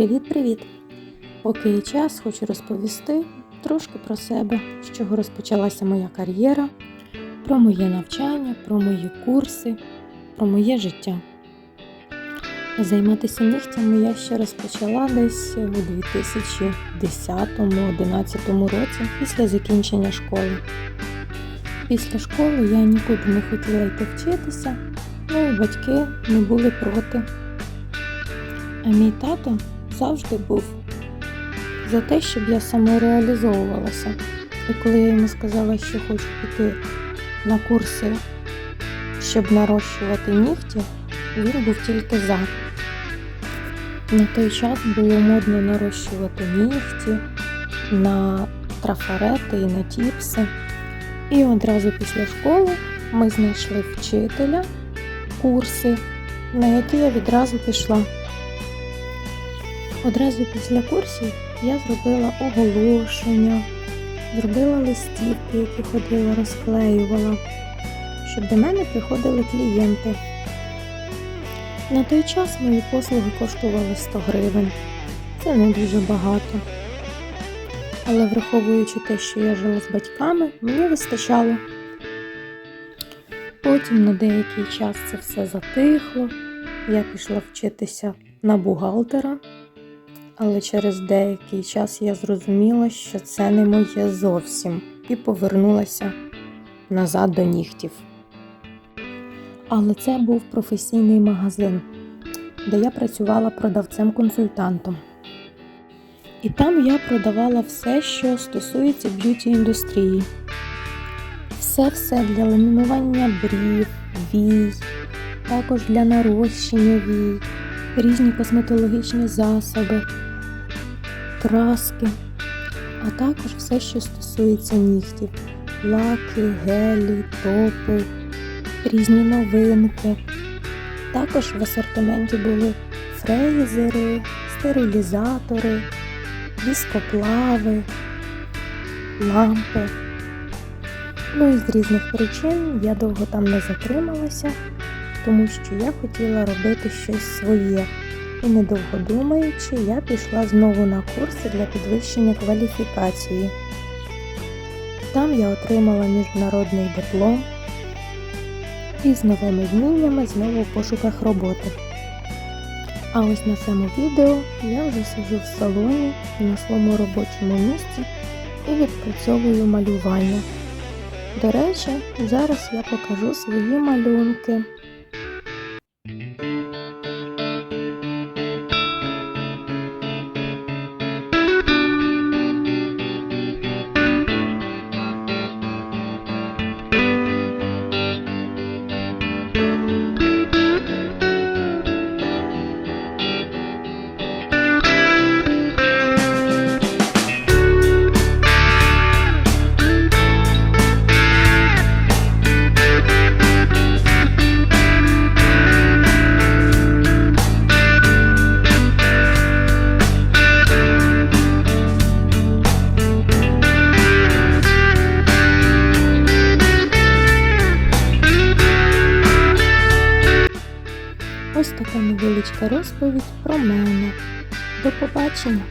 Привіт-привіт! Поки є час, хочу розповісти трошки про себе, з чого розпочалася моя кар'єра, про моє навчання, про мої курси, про моє життя. Займатися нігтями я ще розпочала десь у 2010-2011 році після закінчення школи. Після школи я нікуди не хотіла йти вчитися, ну і батьки не були проти. А мій тато завжди був за те, щоб я самореалізовувалася. І коли я йому сказала, що хочу піти на курси, щоб нарощувати нігті, він був тільки за. На той час було модно нарощувати нігті на трафарети і на тіпси. І одразу після школи ми знайшли вчителя курси, на які я відразу пішла. Одразу після курсів я зробила оголошення, зробила листівки, які ходила, розклеювала, щоб до мене приходили клієнти. На той час мої послуги коштували 100 гривень. Це не дуже багато. Але враховуючи те, що я жила з батьками, мені вистачало. Потім на деякий час це все затихло. Я пішла вчитися на бухгалтера, але через деякий час я зрозуміла, що це не моє зовсім, і повернулася назад до нігтів. Але це був професійний магазин, де я працювала продавцем-консультантом. І там я продавала все, що стосується б'юті індустрії. Все-все для ламінування брів, вій, також для нарощення вій, різні косметологічні засоби, краски, а також все, що стосується нігтів, лаки, гелі, топи, різні новинки. Також в асортименті були фрезери, стерилізатори, віскоплави, лампи. Ну і з різних причин я довго там не затрималася, тому що я хотіла робити щось своє. І недовго думаючи, я пішла знову на курси для підвищення кваліфікації. Там я отримала міжнародний диплом і з новими вміннями знову в пошуках роботи. А ось на цьому відео я вже сиджу в салоні на своєму робочому місці і відпрацьовую малювання. До речі, зараз я покажу свої малюнки. Ось така невеличка розповідь про мене. До побачення!